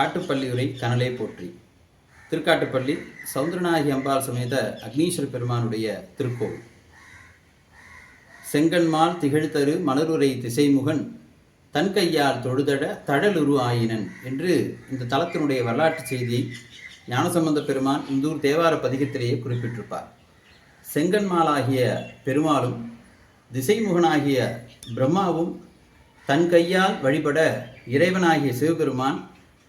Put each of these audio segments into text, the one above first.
காட்டுப்பள்ளியுரை கனலே போற்றி. திருக்காட்டுப்பள்ளி சௌந்தரநாயகி அம்பாள் சமேத அக்னீஸ்வர பெருமானுடைய திருக்கோவில். செங்கன்மால் திகழ்தரு மலருரை திசைமுகன் தன் கையால் தொழுதட தழலுரு ஆயினன் என்று இந்த தலத்தினுடைய வரலாற்று செய்தியை ஞானசம்பந்த பெருமான் இந்தூர் தேவார பதிகத்திலேயே குறிப்பிட்டிருப்பார். செங்கன்மாலாகிய பெருமாளும் திசைமுகனாகிய பிரம்மாவும் தன் கையால் வழிபட இறைவனாகிய சிவபெருமான்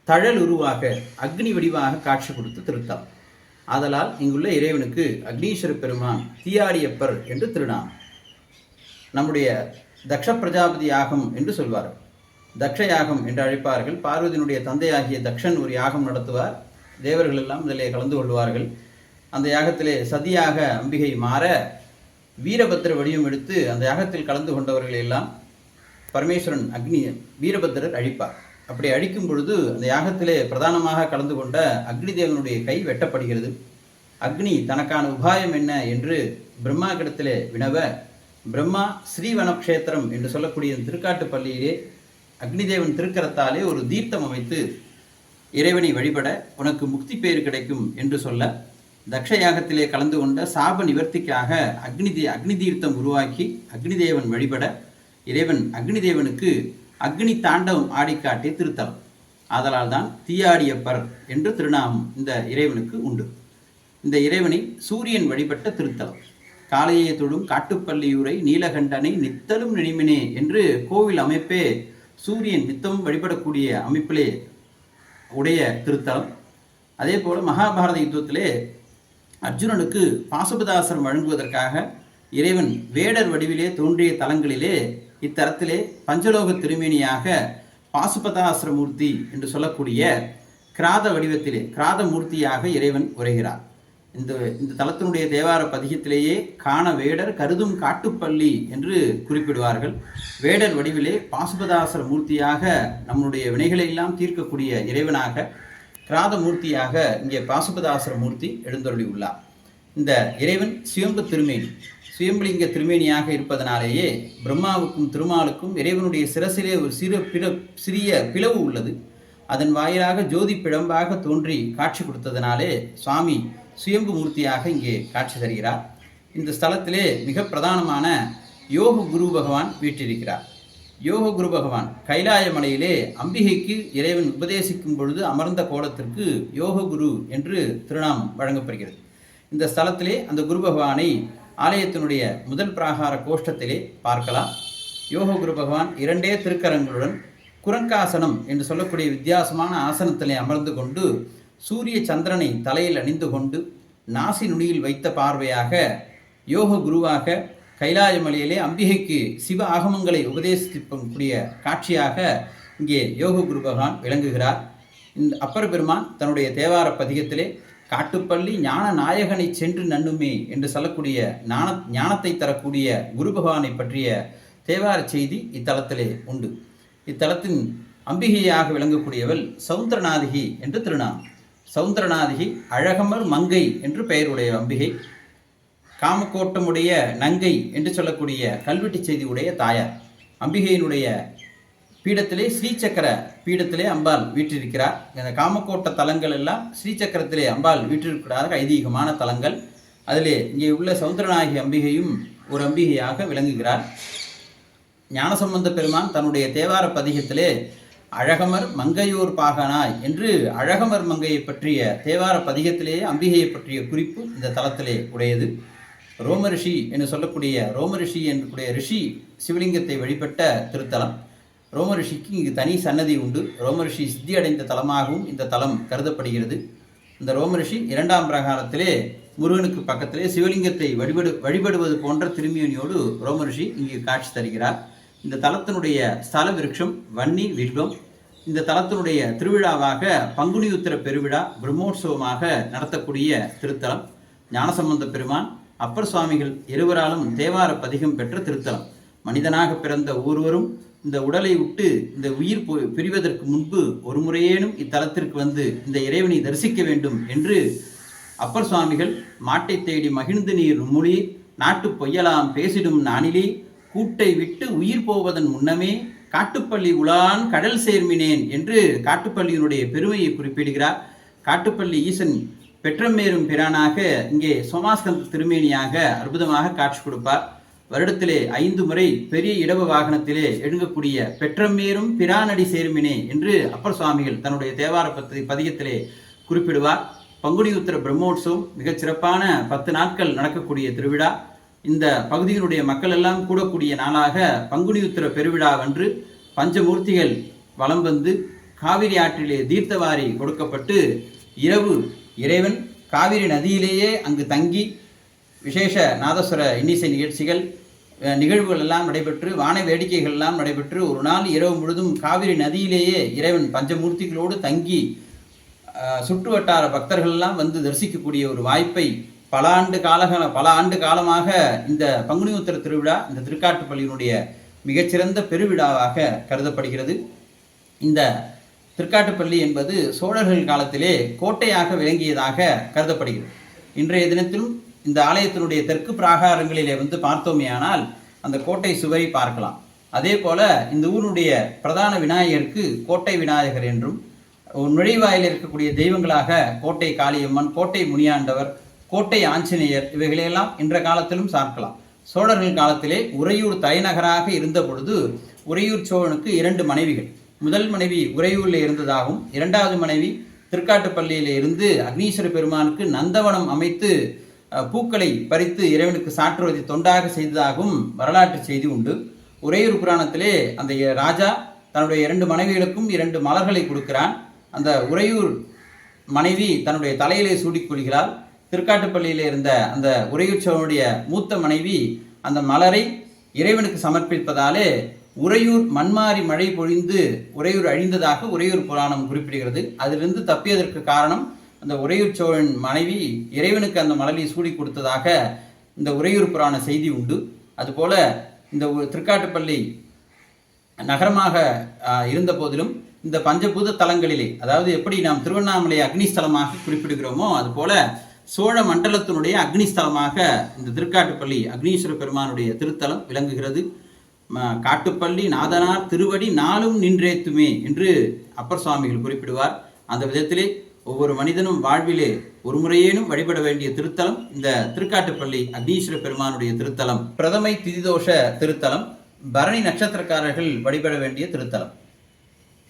தழல் உருவாக அக்னி வடிவாக காட்சி கொடுத்து திருத்தம். ஆதலால் இங்குள்ள இறைவனுக்கு அக்னீஸ்வர பெருமான் தீயாடியப்பர் என்று திருநாம் நம்முடைய தக்ஷ பிரஜாபதி யாகம் என்று சொல்வார்கள் தக்ஷ யாகம் என்று அழைப்பார்கள். பார்வதியினுடைய தந்தையாகிய தக்ஷன் ஒரு யாகம் நடத்துவார். தேவர்கள் எல்லாம் இதிலே கலந்து கொள்வார்கள். அந்த யாகத்திலே சதியாக அம்பிகை மாற வீரபத்திர வடிவம் எடுத்து அந்த யாகத்தில் கலந்து கொண்டவர்கள் எல்லாம் பரமேஸ்வரன் அக்னி வீரபத்திரர் அழிப்பார். அப்படி அழிக்கும் பொழுது அந்த யாகத்திலே பிரதானமாக கலந்து கொண்ட அக்னி தேவனுடைய கை வெட்டப்படுகிறது. அக்னி தனக்கான உபாயம் என்ன என்று பிரம்மா கிடத்திலே வினவ பிரம்மா ஸ்ரீவனக்ஷேத்திரம் என்று சொல்லக்கூடிய திருக்காட்டுப்பள்ளியிலே அக்னிதேவன் திருக்கரத்தாலே ஒரு தீர்த்தம் அமைத்து இறைவனை வழிபட உனக்கு முக்தி பெயர் கிடைக்கும் என்று சொல்ல தக்ஷ யாகத்திலே கலந்து கொண்ட சாப நிவர்த்திக்காக அக்னி அக்னி தீர்த்தம் உருவாக்கி அக்னிதேவன் வழிபட இறைவன் அக்னிதேவனுக்கு அக்னி தாண்டவம் ஆடிக்காட்டிய திருத்தலம். ஆதலால் தான் தீயாடியப்பர் என்று திருநாமம் இந்த இறைவனுக்கு உண்டு. இந்த இறைவனை சூரியன் வழிபட்ட திருத்தலம். காளையை தொழும் காட்டுப்பள்ளியூரை நீலகண்டனை நித்தலும் நினைமினே என்று கோவில் அமைப்பே சூரியன் நித்தமும் வழிபடக்கூடிய அமைப்பிலே உடைய திருத்தலம். அதே போல் மகாபாரத யுத்தத்திலே அர்ஜுனனுக்கு பாசுபதாசரம் வழங்குவதற்காக இறைவன் வேடர் வடிவிலே தோன்றிய தலங்களிலே இத்தலத்திலே பஞ்சலோக திருமேனியாக பாசுபதாசிரமூர்த்தி என்று சொல்லக்கூடிய கிராத வடிவத்திலே கிராத மூர்த்தியாக இறைவன் உரைகிறார். இந்த இந்த தலத்தினுடைய தேவார பதிகத்திலேயே காண வேடர் கருதும் காட்டுப்பள்ளி என்று குறிப்பிடுவார்கள். வேடர் வடிவிலே பாசுபதாசர மூர்த்தியாக நம்முடைய வினைகளை எல்லாம் தீர்க்கக்கூடிய இறைவனாக கிராத மூர்த்தியாக இங்கே பாசுபதாசர மூர்த்தி எழுந்தருளி உள்ளார் இந்த இறைவன் சிவம்பு திருமேனி. சுயம்பலிங்க திருமேனியாக இருப்பதனாலேயே பிரம்மாவுக்கும் திருமாலுக்கும் இறைவனுடைய சிரசிலே ஒரு சிறு பிற சிறிய பிளவு உள்ளது. அதன் வாயிலாக ஜோதி பிழம்பாக தோன்றி காட்சி கொடுத்ததனாலே சுவாமி சுயம்பு மூர்த்தியாக இங்கே காட்சி தருகிறார். இந்த ஸ்தலத்திலே மிக பிரதானமான யோக குரு பகவான் வீற்றிருக்கிறார். யோக குரு பகவான் கைலாய மலையிலே அம்பிகைக்கு இறைவன் உபதேசிக்கும் பொழுது அமர்ந்த கோலத்திற்கு யோக குரு என்று திருநாமம் வழங்கப்படுகிறது. இந்த ஸ்தலத்திலே அந்த குரு பகவானை ஆலயத்தினுடைய முதல் பிராகார கோஷ்டத்திலே பார்க்கலாம். யோக குரு பகவான் இரண்டே திருக்கரங்களுடன் குரங்காசனம் என்று சொல்லக்கூடிய வித்தியாசமான ஆசனத்திலே அமர்ந்து கொண்டு சூரிய சந்திரனை தலையில் அணிந்து கொண்டு நாசி நுனியில் வைத்த பார்வையாக யோக குருவாக கைலாய மலையிலே அம்பிகைக்கு சிவ ஆகமங்களை உபதேசிக்கக்கூடிய காட்சியாக இங்கே யோக குரு பகவான் விளங்குகிறார். இந்த அப்பர் பெருமான் தன்னுடைய தேவார பதிகத்திலே காட்டுப்பள்ளி ஞான நாயகனை சென்று நண்ணுமே என்று சொல்லக்கூடிய ஞான ஞானத்தை தரக்கூடிய குரு பகவானை பற்றிய தேவார செய்தி இத்தலத்திலே உண்டு. இத்தலத்தின் அம்பிகையாக விளங்கக்கூடியவள் சவுந்தரநாதிகி என்று திருநாமம் சௌந்தரநாதிகி அழகமர் மங்கை என்று பெயருடைய அம்பிகை. காமக்கோட்டமுடைய நங்கை என்று சொல்லக்கூடிய கல்வெட்டு செய்தி உடைய தாயார். அம்பிகையினுடைய பீடத்திலே ஸ்ரீசக்கர பீடத்திலே அம்பாள் வீற்றிருக்கிறார். இந்த காமக்கோட்ட தலங்கள் எல்லாம் ஸ்ரீசக்கரத்திலே அம்பாள் வீற்றிருக்கிறார்கள். ஐதீகமான தலங்கள். அதிலே இங்கே உள்ள சௌந்தரநாயகி அம்பிகையும் ஒரு அம்பிகையாக விளங்குகிறார். ஞானசம்பந்த பெருமான் தன்னுடைய தேவார பதிகத்திலே அழகமர் மங்கையூர் பாகனாய் என்று அழகமர் மங்கையை பற்றிய தேவார பதிகத்திலேயே அம்பிகையை பற்றிய குறிப்பு இந்த தலத்திலே உடையது. ரோமரிஷி என்று சொல்லக்கூடிய ரோமரிஷி என்றக்கூடிய ரிஷி சிவலிங்கத்தை வழிபட்ட திருத்தலம். ரோமரிஷிக்கு இங்கு தனி சன்னதி உண்டு. ரோமரிஷி சித்தி அடைந்த தலமாகவும் இந்த தலம் கருதப்படுகிறது. இந்த ரோமரிஷி இரண்டாம் பிரகாரத்திலே முருகனுக்கு பக்கத்திலே சிவலிங்கத்தை வழிபடு வழிபடுவது போன்ற திரும்பியனியோடு ரோமரிஷி இங்கு காட்சி தருகிறார். இந்த தலத்தினுடைய ஸ்தல விருட்சம் வன்னி வில்வம். இந்த தலத்தினுடைய திருவிழாவாக பங்குனி உத்திர பெருவிழா பிரம்மோற்சவமாக நடத்தக்கூடிய திருத்தலம். ஞானசம்பந்த பெருமான் அப்பர் சுவாமிகள் இருவராலும் தேவார பதிகம் பெற்ற திருத்தலம். மனிதனாக பிறந்த ஒருவரும் இந்த உடலை விட்டு இந்த உயிர் பிரிவதற்கு முன்பு ஒரு முறையேனும் இத்தலத்திற்கு வந்து இந்த இறைவனை தரிசிக்க வேண்டும் என்று அப்பர் சுவாமிகள் மாட்டை தேடி மகிழ்ந்து நீர் மொழி நாட்டு பொய்யலாம் பேசிடும் நானிலே கூட்டை விட்டு உயிர் போவதன் முன்னமே காட்டுப்பள்ளி உலான் கடல் சேர்மினேன் என்று காட்டுப்பள்ளியினுடைய பெருமையை குறிப்பிடுகிறார். காட்டுப்பள்ளி ஈசன் பெற்றமேறும் பிரானாக இங்கே சோமாஸ்கந்த திருமேனியாக அற்புதமாக காட்சி கொடுப்பார். வருடத்திலே ஐந்து முறை பெரிய இடவு வாகனத்திலே எழுங்கக்கூடிய பெற்றமேரும் பிரானடி சேருமினே என்று அப்பர் சுவாமிகள் தன்னுடைய தேவார பத்தி பதிகத்திலே குறிப்பிடுவார். பங்குனி உத்திர பிரம்மோற்சவம் மிகச் சிறப்பான பத்து நாட்கள் நடக்கக்கூடிய திருவிழா. இந்த பகுதியினுடைய மக்கள் எல்லாம் கூடக்கூடிய நாளாக பங்குனி உத்திர பெருவிழாவன்று பஞ்சமூர்த்திகள் வலம் வந்து காவிரி ஆற்றிலே தீர்த்தவாரி கொடுக்கப்பட்டு இரவு இறைவன் காவிரி நதியிலேயே அங்கு தங்கி விசேஷ நாதஸ்வர இன்னிசை நிகழ்ச்சிகள் நிகழ்வுகள் எல்லாம் நடைபெற்று வான வேடிக்கைகள் எல்லாம் நடைபெற்று ஒரு நாள் இரவு முழுதும் காவிரி நதியிலேயே இறைவன் பஞ்சமூர்த்திகளோடு தங்கி சுற்று வட்டார பக்தர்கள் எல்லாம் வந்து தரிசிக்கக்கூடிய ஒரு வாய்ப்பை பல ஆண்டு காலக பல ஆண்டு காலமாக இந்த பங்குனி உத்திர திருவிழா இந்த திருக்காட்டுப்பள்ளியினுடைய மிகச்சிறந்த பெருவிழாவாக கருதப்படுகிறது. இந்த திருக்காட்டுப்பள்ளி என்பது சோழர்கள் காலத்திலே கோட்டையாக விளங்கியதாக கருதப்படுகிறது. இன்றைய தினத்திலும் இந்த ஆலயத்தினுடைய தெற்கு பிராகாரங்களிலே வந்து பார்த்தோமே ஆனால் அந்த கோட்டை சுவரை பார்க்கலாம். அதே போல இந்த ஊருடைய பிரதான விநாயகருக்கு கோட்டை விநாயகர் என்றும் நுழைவாயில் இருக்கக்கூடிய தெய்வங்களாக கோட்டை காளியம்மன் கோட்டை முனியாண்டவர் கோட்டை ஆஞ்சநேயர் இவைகளையெல்லாம் இன்ற காலத்திலும் சார்க்கலாம். சோழர்கள் காலத்திலே உறையூர் தலைநகராக இருந்த பொழுது உறையூர் சோழனுக்கு இரண்டு மனைவிகள். முதல் மனைவி உறையூரில் இருந்ததாகவும் இரண்டாவது மனைவி திருக்காட்டுப்பள்ளியில இருந்து அக்னீஸ்வர பெருமானுக்கு நந்தவனம் அமைத்து பூக்களை பறித்து இறைவனுக்கு சாற்றுவதை தொண்டாக செய்ததாகவும் வரலாற்று செய்தி உண்டு. உறையூர் புராணத்திலே அந்த ராஜா தன்னுடைய இரண்டு மனைவிகளுக்கும் இரண்டு மலர்களை கொடுக்கிறான். அந்த உறையூர் மனைவி தன்னுடைய தலையிலே சூடிக்கொள்கிறாள். திருக்காட்டுப்பள்ளியில் இருந்த அந்த உறையூர் சவனுடைய மூத்த மனைவி அந்த மலரை இறைவனுக்கு சமர்ப்பிப்பதாலே உறையூர் மண்மாறி மழை பொழிந்து உறையூர் அழிந்ததாக உறையூர் புராணம் குறிப்பிடுகிறது. அதிலிருந்து தப்பியதற்கு காரணம் அந்த உறையூர் சோழன் மனைவி இறைவனுக்கு அந்த மலரை சூடி கொடுத்ததாக இந்த உறையூர் புராண செய்தி உண்டு. அதுபோல இந்த திருக்காட்டுப்பள்ளி நகரமாக இருந்த போதிலும் இந்த பஞ்சபூத தலங்களிலே அதாவது எப்படி நாம் திருவண்ணாமலை அக்னிஸ்தலமாக குறிப்பிடுகிறோமோ அதுபோல சோழ மண்டலத்தினுடைய அக்னிஸ்தலமாக இந்த திருக்காட்டுப்பள்ளி அக்னீஸ்வர பெருமானுடைய திருத்தலம் விளங்குகிறது. காட்டுப்பள்ளி நாதனார் திருவடி நாளும் நின்றேத்துமே என்று அப்பர் சுவாமிகள் குறிப்பிடுவார். அந்த விதத்திலே ஒவ்வொரு மனிதனும் வாழ்விலே ஒரு முறையேனும் வழிபட வேண்டிய திருத்தலம் இந்த திருக்காட்டுப்பள்ளி அக்னீஸ்வர பெருமானுடைய திருத்தலம் பிரதமை திதிதோஷ திருத்தலம் பரணி நட்சத்திரக்காரர்கள் வழிபட வேண்டிய திருத்தலம்.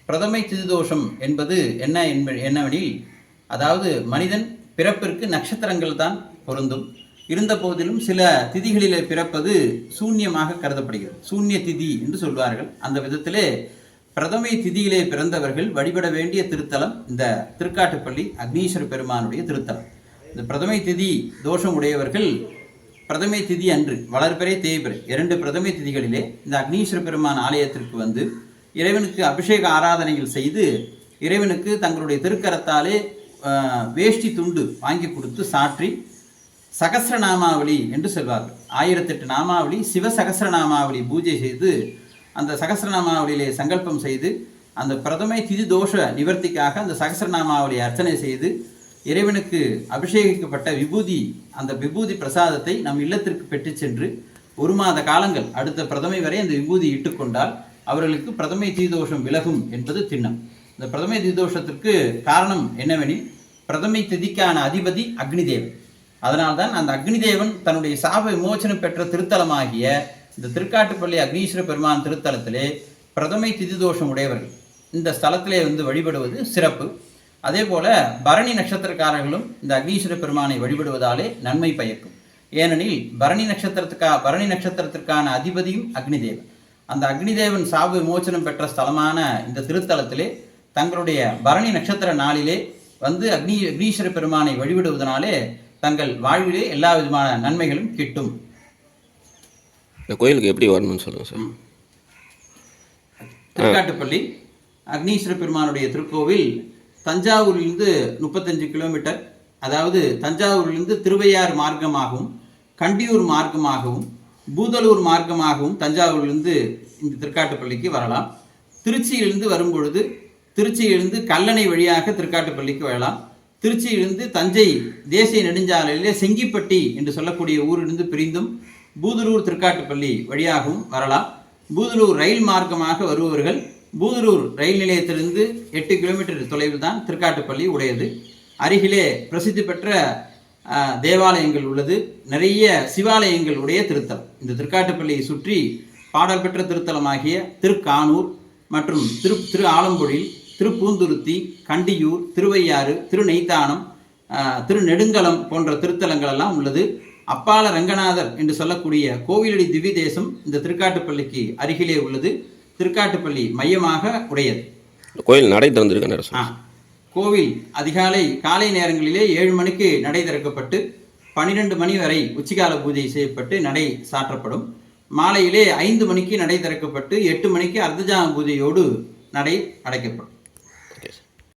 பிரதமை திதிதோஷம் என்பது என்ன என்ப- என்னவெனில் அதாவது மனிதன் பிறப்பிற்கு நட்சத்திரங்கள் தான் பொருந்தும். இருந்த போதிலும் சில திதிகளிலே பிறப்பது சூன்யமாக கருதப்படுகிறது. சூன்ய திதி என்று சொல்வார்கள். அந்த விதத்திலே பிரதமை திதியிலே பிறந்தவர்கள் வழிபட வேண்டிய திருத்தலம் இந்த திருக்காட்டுப்பள்ளி அக்னீஸ்வர பெருமானுடைய திருத்தலம். இந்த பிரதமை திதி தோஷம் உடையவர்கள் பிரதமை திதி அன்று வளர்பிறை தேய்பிறை இரண்டு பிரதமை திதிகளிலே இந்த அக்னீஸ்வர பெருமான் ஆலயத்திற்கு வந்து இறைவனுக்கு அபிஷேக ஆராதனைகள் செய்து இறைவனுக்கு தங்களுடைய திருக்கரத்தாலே வேஷ்டி துண்டு வாங்கி கொடுத்து சாற்றி சகஸ்ரநாமாவளி என்று சொல்வார்கள். ஆயிரத்தெட்டு நாமாவளி சிவ சகஸ்ரநாமாவளி பூஜை செய்து அந்த சகசிரநாமாவளியிலே சங்கல்பம் செய்து அந்த பிரதமை திதி தோஷ நிவர்த்திக்காக அந்த சகசிரநாமாவளி அர்ச்சனை செய்து இறைவனுக்கு அபிஷேகிக்கப்பட்ட விபூதி அந்த விபூதி பிரசாதத்தை நம் இல்லத்திற்கு பெற்று சென்று ஒரு மாத காலங்கள் அடுத்த பிரதமை வரை அந்த விபூதி இட்டுக்கொண்டால் அவர்களுக்கு பிரதமை தீதோஷம் விலகும் என்பது திண்ணம். இந்த பிரதமை தீதோஷத்திற்கு காரணம் என்னவெனில் பிரதமை திதிக்கான அதிபதி அக்னிதேவன். அதனால்தான் அந்த அக்னிதேவன் தன்னுடைய சாப விமோச்சனம் பெற்ற திருத்தலமாகிய இந்த திருக்காட்டுப்பள்ளி அக்னீஸ்வர பெருமான் திருத்தலத்திலே பிரதமை திதி தோஷம் உடையவர்கள். இந்த ஸ்தலத்திலே வந்து வழிபடுவது சிறப்பு. அதே போல பரணி நட்சத்திரக்காரர்களும் இந்த அக்னீஸ்வர பெருமானை வழிபடுவதாலே நன்மை பயக்கும். ஏனெனில் பரணி நட்சத்திரத்துக்கா பரணி நட்சத்திரத்திற்கான அதிபதியும் அக்னிதேவன். அந்த அக்னிதேவன் சாவு விமோச்சனம் பெற்ற ஸ்தலமான இந்த திருத்தலத்திலே தங்களுடைய பரணி நட்சத்திர நாளிலே வந்து அக்னி அக்னீஸ்வர பெருமானை வழிபடுவதனாலே தங்கள் வாழ்விலே எல்லா விதமான நன்மைகளும் கிட்டும். இந்த கோயிலுக்கு எப்படி வரணும்னு சொல்லுங்கள் சார். திருக்காட்டுப்பள்ளி அக்னீஸ்வர பெருமானுடைய திருக்கோவில் தஞ்சாவூரிலிருந்து முப்பத்தஞ்சு கிலோமீட்டர் அதாவது தஞ்சாவூரிலிருந்து திருவையார் மார்க்கமாகவும் கண்டியூர் மார்க்கமாகவும் பூதலூர் மார்க்கமாகவும் தஞ்சாவூரிலிருந்து இந்த திருக்காட்டுப்பள்ளிக்கு வரலாம். திருச்சியிலிருந்து வரும்பொழுது திருச்சியிலிருந்து கல்லணை வழியாக திருக்காட்டுப்பள்ளிக்கு வரலாம். திருச்சியிலிருந்து தஞ்சை தேசிய நெடுஞ்சாலையிலே செங்கிப்பட்டி என்று சொல்லக்கூடிய ஊரிலிருந்து பிரிந்தும் பூதலூர் திருக்காட்டுப்பள்ளி வழியாகவும் வரலாம். பூதலூர் ரயில் மார்க்கமாக வருபவர்கள் பூதலூர் ரயில் நிலையத்திலிருந்து எட்டு கிலோமீட்டர் தொலைவில் தான் திருக்காட்டுப்பள்ளி உடையது. அருகிலே பிரசித்தி பெற்ற தேவாலயங்கள் உள்ளது. நிறைய சிவாலயங்கள் உடைய திருத்தலம். இந்த திருக்காட்டுப்பள்ளியை சுற்றி பாடல் பெற்ற திருத்தலமாகிய திருக்கானூர் மற்றும் திரு திரு ஆலம்பொழில் திருப்பூந்துருத்தி கண்டியூர் திருவையாறு திருநெய்த்தானம் திருநெடுங்கலம் போன்ற திருத்தலங்கள் எல்லாம் உள்ளது. அப்பால ரங்கநாதர் என்று சொல்லக்கூடிய கோவிலடி திவ்ய தேசம் இந்த திருக்காட்டுப்பள்ளிக்கு அருகிலே உள்ளது. திருக்காட்டுப்பள்ளி மையமாக உடையது. கோயில் நடை திறந்திருக்க கோவில் அதிகாலை காலை நேரங்களிலே ஏழு மணிக்கு நடை திறக்கப்பட்டு பன்னிரெண்டு மணி வரை உச்சிகால பூஜை செய்யப்பட்டு நடை சாற்றப்படும். மாலையிலே ஐந்து மணிக்கு நடை திறக்கப்பட்டு எட்டு மணிக்கு அர்த்தஜாம பூஜையோடு நடை அடைக்கப்படும்.